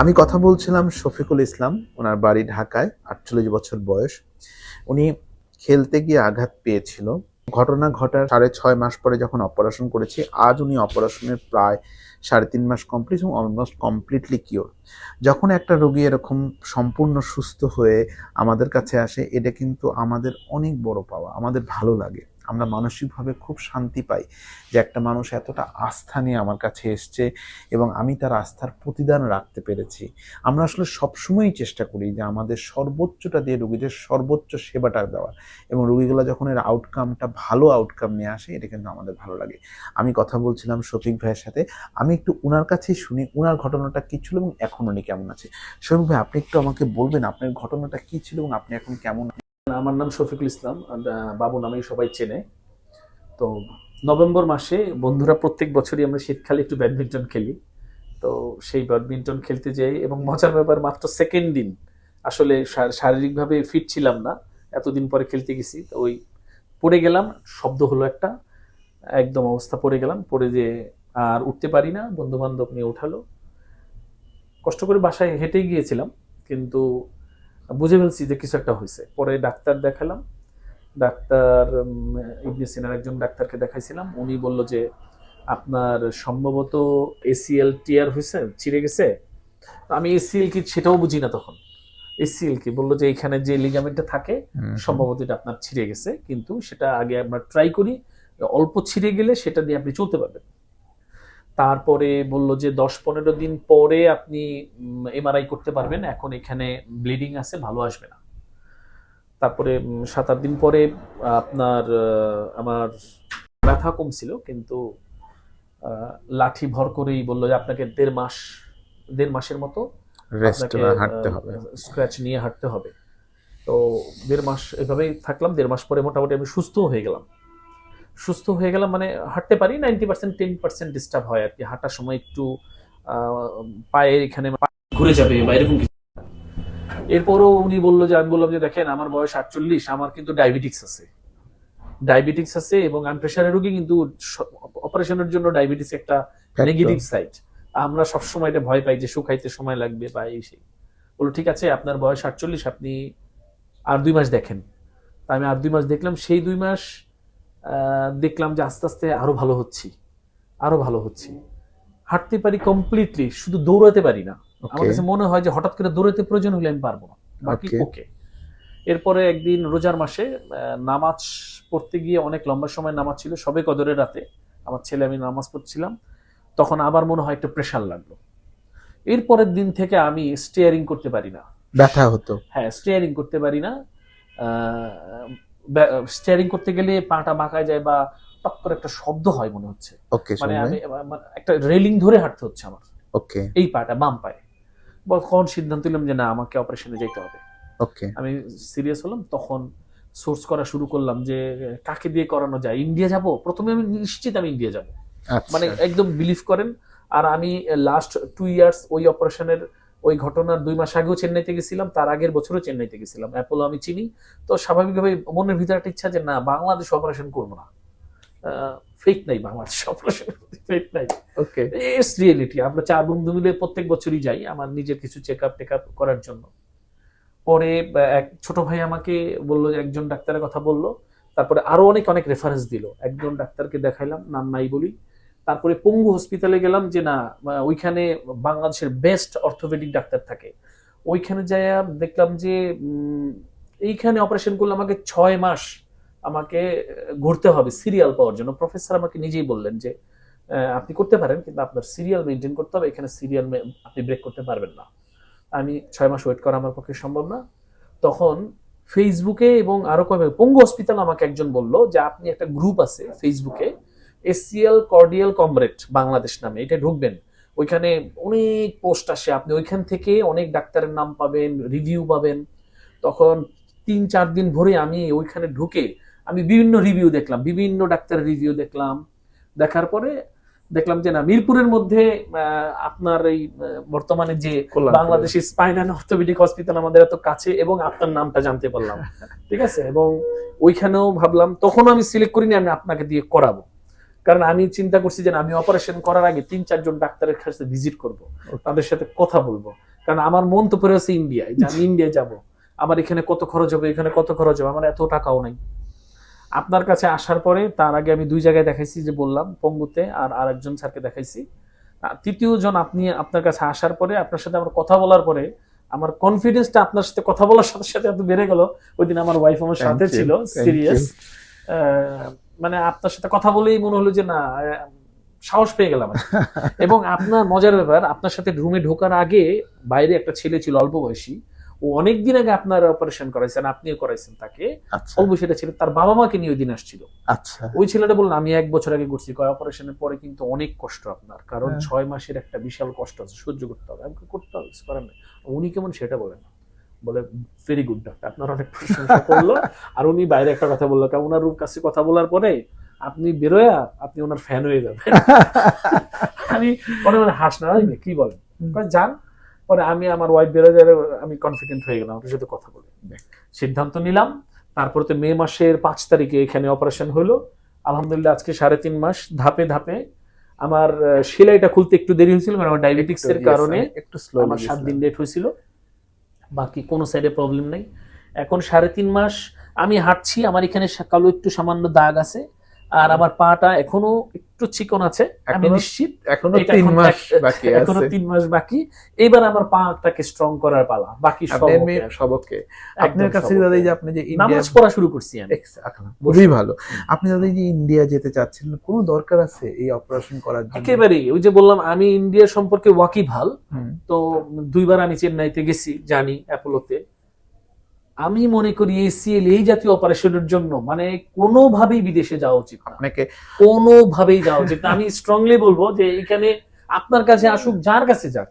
আমি কথা বলছিলাম শফিকুল ইসলাম, ওনার বাড়ি ঢাকায়, আটচল্লিশ বছর বয়স। উনি খেলতে গিয়ে আঘাত পেয়েছিল। ঘটনা ঘটার সাড়ে ছয় মাস পরে যখন অপারেশন করেছি, আজ উনি অপারেশনের প্রায় সাড়ে তিন মাস কমপ্লিট এবং অলমোস্ট কমপ্লিটলি কিওর যখন একটা রোগী এরকম সম্পূর্ণ সুস্থ হয়ে আমাদের কাছে আসে, এটা কিন্তু আমাদের অনেক বড় পাওয়া, আমাদের ভালো লাগে। আমরা মানসিকভাবে খুব শান্তি পাই যে একটা মানুষ এতটা আস্থা নিয়ে আমার কাছে এসছে এবং আমি তার আস্থার প্রতিদান রাখতে পেরেছি। আমরা আসলে সবসময়ই চেষ্টা করি যে আমাদের সর্বোচ্চটা দিয়ে রুগীদের সর্বোচ্চ সেবাটা দেওয়া এবং রুগীগুলো যখন এর আউটকামটা ভালো আউটকাম নিয়ে আসে, এটা কিন্তু আমাদের ভালো লাগে। আমি কথা বলছিলাম শফিক ভাইয়ের সাথে, আমি একটু উনার কাছেই শুনি, উনার ঘটনাটা কী ছিল এবং এখন উনি কেমন আছে? শফিক ভাই, আপনি একটু আমাকে বলবেন, আপনার ঘটনাটা কী ছিল এবং আপনি এখন কেমন আমার নাম শফিকুল ইসলাম বাবু নামেই সবাই চেনে। তো নভেম্বর মাসে বন্ধুরা প্রত্যেক বছরই আমরা শীতকালে একটু ব্যাডমিন্টন খেলি। তো সেই ব্যাডমিন্টন খেলতে যাই এবং মজার ব্যাপার, মাত্র সেকেন্ড দিন। আসলে শারীরিকভাবে ফিট ছিলাম না, এতদিন পরে খেলতে গেছি। তো ওই পড়ে গেলাম, শব্দ হলো একটা, একদম অবস্থা পড়ে গেলাম। পড়ে যে আর উঠতে পারি না বন্ধু বান্ধব নিয়ে উঠালো কষ্ট করে বাসায় হেঁটেই গিয়েছিলাম, কিন্তু বুঝে ফেলছি যে কিছু একটা হয়েছে। পরে ডাক্তার দেখালাম। ডাক্তার ইবনে সিনার একজন ডাক্তারকে দেখাইছিলাম। উনি বলল যে আপনার সম্ভবত এসিএল টিয়ার হয়েছে ছিঁড়ে গেছে? আমি এসিএল কি সেটাও বুঝি না তখন। এসিএল কি বলল যে এখানে যে লিগামেন্টটা থাকে সম্ভবত এটা আপনার ছিঁড়ে গেছে কিন্তু সেটা আগে আমরা ট্রাই করি। অল্প ছিঁড়ে গেলে সেটা দিয়ে আপনি চলতে পারবেন। তারপরে বলল যে দশ পনেরো দিন পরে আপনি এমআরআই করতে পারবেন। এখন এখানে ব্লিডিং আছে ভালো আসবে না। তারপরে সাত আট দিন পরে আপনার আমার ব্যথা কমছিল কিন্তু আহ, লাঠি ভর করেই বলল যে আপনাকে দেড় মাস দেড় মাসের মতো হাঁটতে হবে। স্ক্র্যাচ নিয়ে হাঁটতে হবে। তো দেড় মাস এভাবেই থাকলাম। দেড় মাস পরে মোটামুটি আমি সুস্থ হয়ে গেলাম। সুস্থ হয়ে গেলাম মানে হাঁটতে পারি ninety percent ten percent disturb হয় আর কি। হাঁটার সময় একটু পায়ের এখানে ঘুরে যাবে বা এরকম কিছু। এরপরও উনি বলল যে আমি বললাম যে দেখেন আমার বয়স আটচল্লিশ আমার কিন্তু ডায়াবেটিক্স আছে। ডায়াবেটিক্স আছে এবং আমি প্রেশারের রোগী কিন্তু অপারেশনের জন্য ডায়াবেটিস একটা নেগেটিভ সাইড আমরা সবসময় এটা ভয় পাই যে শুকাইতে সময় লাগবে বা এই সেই। বলো ঠিক আছে আপনার বয়স আটচল্লিশ আপনি আর দুই মাস দেখেন। আমি আর দুই মাস দেখলাম সেই দুই মাস দেখলাম যে আস্তে আস্তে আরও ভালো হচ্ছি। আরও ভালো হচ্ছি। হাঁটতে পারি কমপ্লিটলি শুধু দৌড়াতে পারি না। আমার কাছে মনে হয় যে হঠাৎ করে দৌড়াতে প্রয়োজন হলে আমি পারব না। বাকি ওকে এরপরে একদিন রোজার মাসে নামাজ পড়তে গিয়ে অনেক লম্বা সময় নামাজ ছিল সবে কদরের রাতে আমার ছেলে আমি নামাজ পড়ছিলাম। তখন আবার মনে হয় একটু প্রেশার লাগল। এরপরের দিন থেকে আমি স্টিয়ারিং করতে পারি না। ব্যথা হতো। হ্যাঁ স্টিয়ারিং করতে পারি না। স্টিয়ারিং করতে গেলে পাটা বাঁকা যায় বা টক করে একটা শব্দ হয় মনে হচ্ছে। ওকে মানে আমি মানে একটা রেলিং ধরে হাঁটতে হচ্ছে আমার। ওকে। এই পাটা বাম পায়ে। কখন সিদ্ধান্ত নিলাম যে না আমাকে অপারেশনে যেতে হবে। ওকে। আমি সিরিয়াস হলাম তখন সোর্স করা শুরু করলাম যে কাকে দিয়ে করানো যায়? ইন্ডিয়া যাব? প্রথমে আমি নিশ্চিত আমি ইন্ডিয়া যাব। মানে একদম বিলিভ করেন। আর আমি লাস্ট টু ইয়ার্স ওই অপারেশনের ওই ঘটনার দুই মাস আগেও চেন্নাইতে গেছিলাম তার আগের বছরও চেন্নাইতে গেছিলাম। অ্যাপোলো আমি চিনি। তো স্বাভাবিকভাবে মনের ভিতরে একটা ইচ্ছা যে না বাংলাদেশ অপারেশন করব না। ফেক নাই বাংলাদেশ অপারেশন ফেক নাই। ওকে ইটস রিয়েলিটি আমরা চার বন্ধু মিলে প্রত্যেক বছরই যাই আমার নিজের কিছু চেক আপ টেক আপ করার জন্য। পরে এক ছোট ভাই আমাকে বলল যে একজন ডাক্তারের কথা বলল। তারপরে আরও অনেক অনেক রেফারেন্স দিল। একজন ডাক্তারকে দেখাইলাম নাম নাই বলি। তারপরে পঙ্গু হসপিটালে গেলাম যে না ওইখানে বাংলাদেশের বেস্ট অর্থোপেডিক ডাক্তার থাকে। ওইখানে যাই দেখলাম যে এইখানে অপারেশন করলে আমাকে ছয় মাস আমাকে ঘুরতে হবে সিরিয়াল পাওয়ার জন্য। প্রফেসর আমাকে নিজেই বললেন যে আপনি করতে পারেন, কিন্তু আপনার সিরিয়াল মেনটেন করতে হবে, এখানে সিরিয়াল আপনি ব্রেক করতে পারবেন না। আমি ছয় মাস ওয়েট করা আমার পক্ষে সম্ভব না। তখন ফেসবুকে এবং আরও কয়েক পঙ্গু হসপিটাল আমাকে একজন বলল যে, আপনি একটা গ্রুপ আছে ফেসবুকে এসিএল কর্ডিয়াল কমরেড বাংলাদেশ নামে এটা ঢুকবেন। ওইখানে অনেক পোস্ট আসে আপনি ওইখান থেকে অনেক ডাক্তারের নাম পাবেন রিভিউ পাবেন। তখন তিন চার দিন ভরে আমি ওইখানে ঢুকে আমি বিভিন্ন রিভিউ দেখলাম বিভিন্ন ডাক্তারের রিভিউ দেখলাম। দেখার পরে দেখলাম যে না মিরপুরের মধ্যে আপনার এই বর্তমানে যে Bangladeshi spine and orthopaedic hospital আমাদের এত কাছে এবং আপনার নামটা জানতে পারলাম। ঠিক আছে? এবং ওইখানেও ভাবলাম তখন আমি সিলেক্ট করিনি আমি আপনাকে দিয়ে করাবো। কারণ আমি চিন্তা করছি যে আমি অপারেশন করার আগে তিন চারজন ডাক্তারের কাছে ভিজিট করব। তাদের সাথে কথা বলব। কারণ আমার মন তো পড়ে আছে ইন্ডিয়ায় যে আমি ইন্ডিয়ায় যাব। আমার এখানে কত খরচ হবে এখানে কত খরচ হবে আমার এত টাকাও নাই। আপনার কাছে আসার পরে তার আগে আমি দুই জায়গায় দেখাইছি যে বললাম পঙ্গুতে আর আরেকজন স্যারকে দেখাইছি। তৃতীয় জন আপনি আপনার কাছে আসার পরে আপনার সাথে আমার কথা বলার পরে আমার কনফিডেন্সটা আপনার সাথে কথা বলার সাথে সাথে এত বেড়ে গেল। ওই দিন আমার ওয়াইফ আমার সাথে ছিল সিরিয়াস মানে আপনার সাথে কথা বলেই মনে হলো যে না সাহস পেয়ে গেলাম এবং আপনার মজার ব্যাপার আপনার সাথে রুমে ঢোকার আগে বাইরে একটা ছেলে ছিল অল্প বয়সী ও অনেকদিন আগে আপনার অপারেশন করাইছেন আপনিও করাইছেন তাকে। আচ্ছা। অল্প সেটা ছিল তার বাবা মাকে নিয়ে ওই দিন আসছিল। আচ্ছা। ওই ছেলেটা বললেন আমি এক বছর আগে করছি। কয় অপারেশনের পরে কিন্তু অনেক কষ্ট আপনার। কারণ হ্যাঁ। ছয় মাসের একটা বিশাল কষ্ট আছে সহ্য করতে হবে। আমাকে করতে হবে কিছু করার নেই। উনি কেমন সেটা বলেন বলে ভেরি গুড ডাক্তার আপনার অনেক প্রশংসা করল। আর উনি বাইরে একটা কথা বলল কারণ ওনার কাছে কথা বলার পরে আপনি বেরোয়া আপনি ওনার ফ্যান হয়ে যাবেন। আমি মনে মনে হাস না কি বলেন? যান। পরে আমি আমার ওয়াইফ বেরোয় যায় আমি কনফিডেন্ট হয়ে গেলাম আপনার সাথে কথা বলে। সিদ্ধান্ত নিলাম। তারপরে তো মে মাসের পাঁচ তারিখে এখানে অপারেশন হলো। আলহামদুলিল্লাহ আজকে সাড়ে তিন মাস ধাপে ধাপে আমার সেলাইটা খুলতে একটু দেরি হয়েছিল কারণ আমার ডায়াবেটিক্স এর কারণে একটু স্লো আমার সাত দিন লেট হয়েছিল। বাকি কোনো সাইডে প্রবলেম নেই। এখন সাড়ে তিন মাস আমি হাঁটছি, আমার এখানে কালো একটু সামান্য দাগ আছে। আর আমার পাটা এখনও একটু চিকন আছে আমি নিশ্চিত এখনও তিন মাস বাকি এখনও তিন মাস বাকি। এবার আমার পাটাকে স্ট্রং করার পালা বাকি সব সবকে। আপনার কাছে দাদা এই যে আপনি যে ইন্ডিয়া নামাজ পড়া শুরু করছি আমি। খুবই ভালো। আপনি দাদা এই যে ইন্ডিয়া যেতে চাচ্ছিলেন কোনো দরকার আছে এই অপারেশন করার জন্য? একেবারেই ওই যে বললাম আমি ইন্ডিয়া সম্পর্কে ওয়াকিভাল হুম, তো দুইবার আমি চেন্নাইতে গেছি জানি অ্যাপোলোতে আমি মনে করি এসিএল এই জাতীয় অপারেশনের জন্য মানে কোনোভাবেই বিদেশে যাওয়া উচিত না। আপনাকে কোনোভাবেই যাওয়া উচিত না। আমি স্ট্রংলি বলব যে এখানে আপনার কাছে আসুক যার কাছে যাক।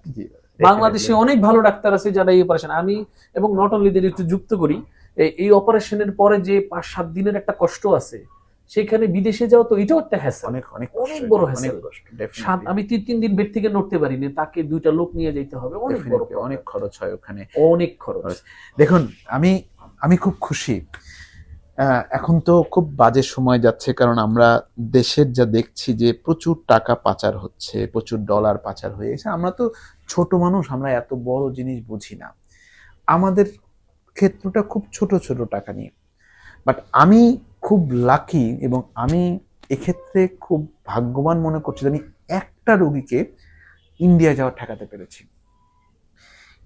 বাংলাদেশে অনেক ভালো ডাক্তার আছে যারা এই অপারেশন আমি এবং নট অনলি দের একটু যুক্ত করি এই- এই অপারেশনের পরে যে পাঁচ সাত দিনের একটা কষ্ট আছে সেখানে বিদেশে যাওয়া তো এটাও একটা হ্যাসেল অনেক অনেক অনেক বড় সাত আমি তিন তিন দিন বেড থেকে নড়তে পারিনি তাকে দুইটা লোক নিয়ে যেতে হবে অনেক বড় অনেক খরচ হয় ওখানে। অনেক খরচ। দেখুন আমি আমি খুব খুশি। এখন তো খুব বাজে সময় যাচ্ছে কারণ আমরা দেশের যা দেখছি যে প্রচুর টাকা পাচার হচ্ছে প্রচুর ডলার পাচার হয়ে গেছে। আমরা তো ছোট মানুষ আমরা এত বড় জিনিস বুঝি না। আমাদের ক্ষেত্রটা খুব ছোট ছোট টাকা নিয়ে। বাট আমি খুব লাকি এবং আমি এক্ষেত্রে খুব ভাগ্যবান মনে করছি আমি একটা রোগীকে ইন্ডিয়া যাওয়ার ঠেকাতে পেরেছি।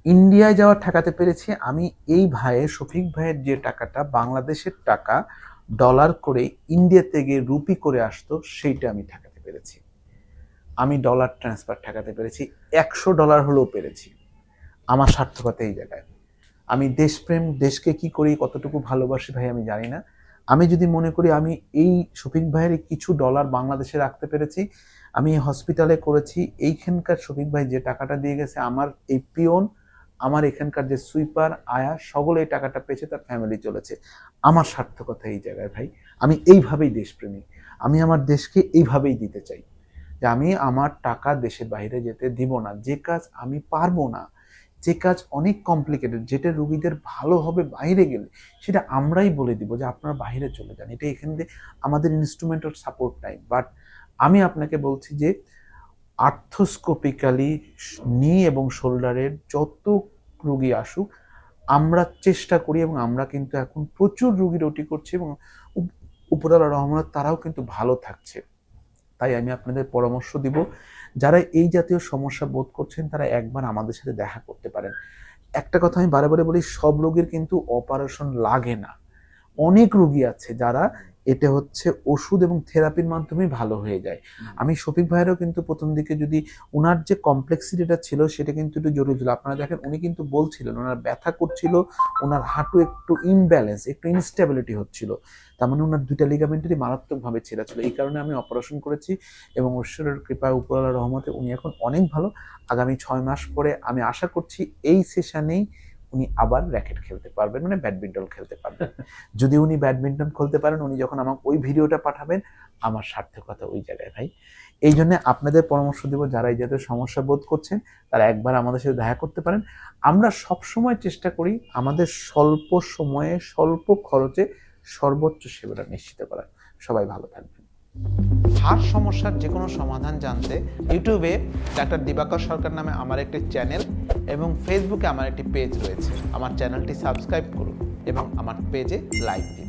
ইন্ডিয়ায় যাওয়ার ঠেকাতে পেরেছি, আমি এই ভাইয়ের, শফিক ভাইয়ের যে টাকাটা, বাংলাদেশের টাকা ডলার করে ইন্ডিয়াতে গিয়ে রুপি করে আসতো, সেইটা আমি ঠেকাতে পেরেছি। আমি ডলার ট্রান্সফার ঠেকাতে পেরেছি, একশো ডলার হলেও পেরেছি। আমার সার্থকতা এই জায়গায়। আমি দেশপ্রেম, দেশকে কি করি, কতটুকু ভালোবাসি ভাই আমি জানি না। আমি যদি মনে করি আমি এই শফিক ভাইয়ের কিছু ডলার বাংলাদেশে রাখতে পেরেছি, আমি হসপিটালে করেছি, এইখানকার শফিক ভাই যে টাকাটা দিয়ে গেছে, আমার এই পিয়ন আমার এখানকার যে সুইপার আয়া, সকলে এই টাকাটা পেয়েছে, তার ফ্যামিলি চলেছে। আমার সার্থকতা এই জায়গায় ভাই। আমি এইভাবেই দেশপ্রেমী। আমি আমার দেশকে এইভাবেই দিতে চাই। যে আমি আমার টাকা দেশের বাইরে যেতে দিব না। যে কাজ আমি পারব না যে কাজ অনেক কমপ্লিকেটেড যেটা রুগীদের ভালো হবে বাইরে গেলে, সেটা আমরাই বলে দিব যে আপনারা বাইরে চলে যান। এটা এখান দিয়ে আমাদের ইনস্ট্রুমেন্টাল সাপোর্ট নাই বাট আমি আপনাকে বলছি যে আর্থোস্কোপিক্যালি নি এবং শোল্ডারের যত রুগী আসুক, আমরা চেষ্টা করি এবং আমরা কিন্তু এখন প্রচুর রুগীর ওটি করছি এবং উপ- উপরওয়ালা রহমত তারাও কিন্তু ভালো থাকছে। তাই আমি আপনাদের পরামর্শ দিব যারা এই জাতীয় সমস্যা বোধ করছেন, তারা একবার আমাদের সাথে দেখা করতে পারেন। একটা কথা আমি বারে বারে বলি, সব রোগীর কিন্তু অপারেশন লাগে না। অনেক রুগী আছে যারা এটা হচ্ছে ওষুধ এবং থেরাপির মাধ্যমে ভালো হয়ে যায়। আমি শফিক ভাইয়েরও কিন্তু প্রথম দিকে যদি ওনার যে কমপ্লেক্সিটিটা ছিল সেটা কিন্তু একটু জরুরি ছিল। আপনারা দেখেন উনি কিন্তু বলছিলেন ওনার ব্যথা করছিল ওনার হাঁটু একটু ইমব্যালেন্স একটু ইনস্টেবিলিটি হচ্ছিল। তার মানে ওনার দুইটা লিগামেন্টারই মারাত্মকভাবে ছেঁড়া ছিল। এই কারণে আমি অপারেশন করেছি এবং ঈশ্বরের কৃপায় উপরওয়ালা রহমতে উনি এখন অনেক ভালো। আগামী ছয় মাস পরে আমি আশা করছি এই সেশনেই উনি আবার র্যাকেট খেলতে পারবেন মানে ব্যাডমিন্টন খেলতে পারবেন। যদি উনি ব্যাডমিন্টন খেলতে পারেন, উনি যখন আমাকে ওই ভিডিওটা পাঠাবেন, আমার সার্থকতা ওই জায়গায় ভাই। এই জন্য আপনাদের পরামর্শ দেব, যারা এই জাতীয় সমস্যা বোধ করছেন, তারা একবার আমাদের সাথে দেখা করতে পারেন। আমরা সব সময় চেষ্টা করি আমাদের স্বল্প সময়ে, স্বল্প খরচে সর্বোচ্চ সেবাটা নিশ্চিত করার। সবাই ভালো থাকবেন। হার্ট সমস্যার যে কোনো সমাধান জানতে ইউটিউবে ডাক্তার দিবাকর সরকার নামে আমার একটি চ্যানেল এবং ফেসবুকে আমার একটি পেজ রয়েছে। আমার চ্যানেলটি সাবস্ক্রাইব করুন এবং আমার পেজে লাইক দিন।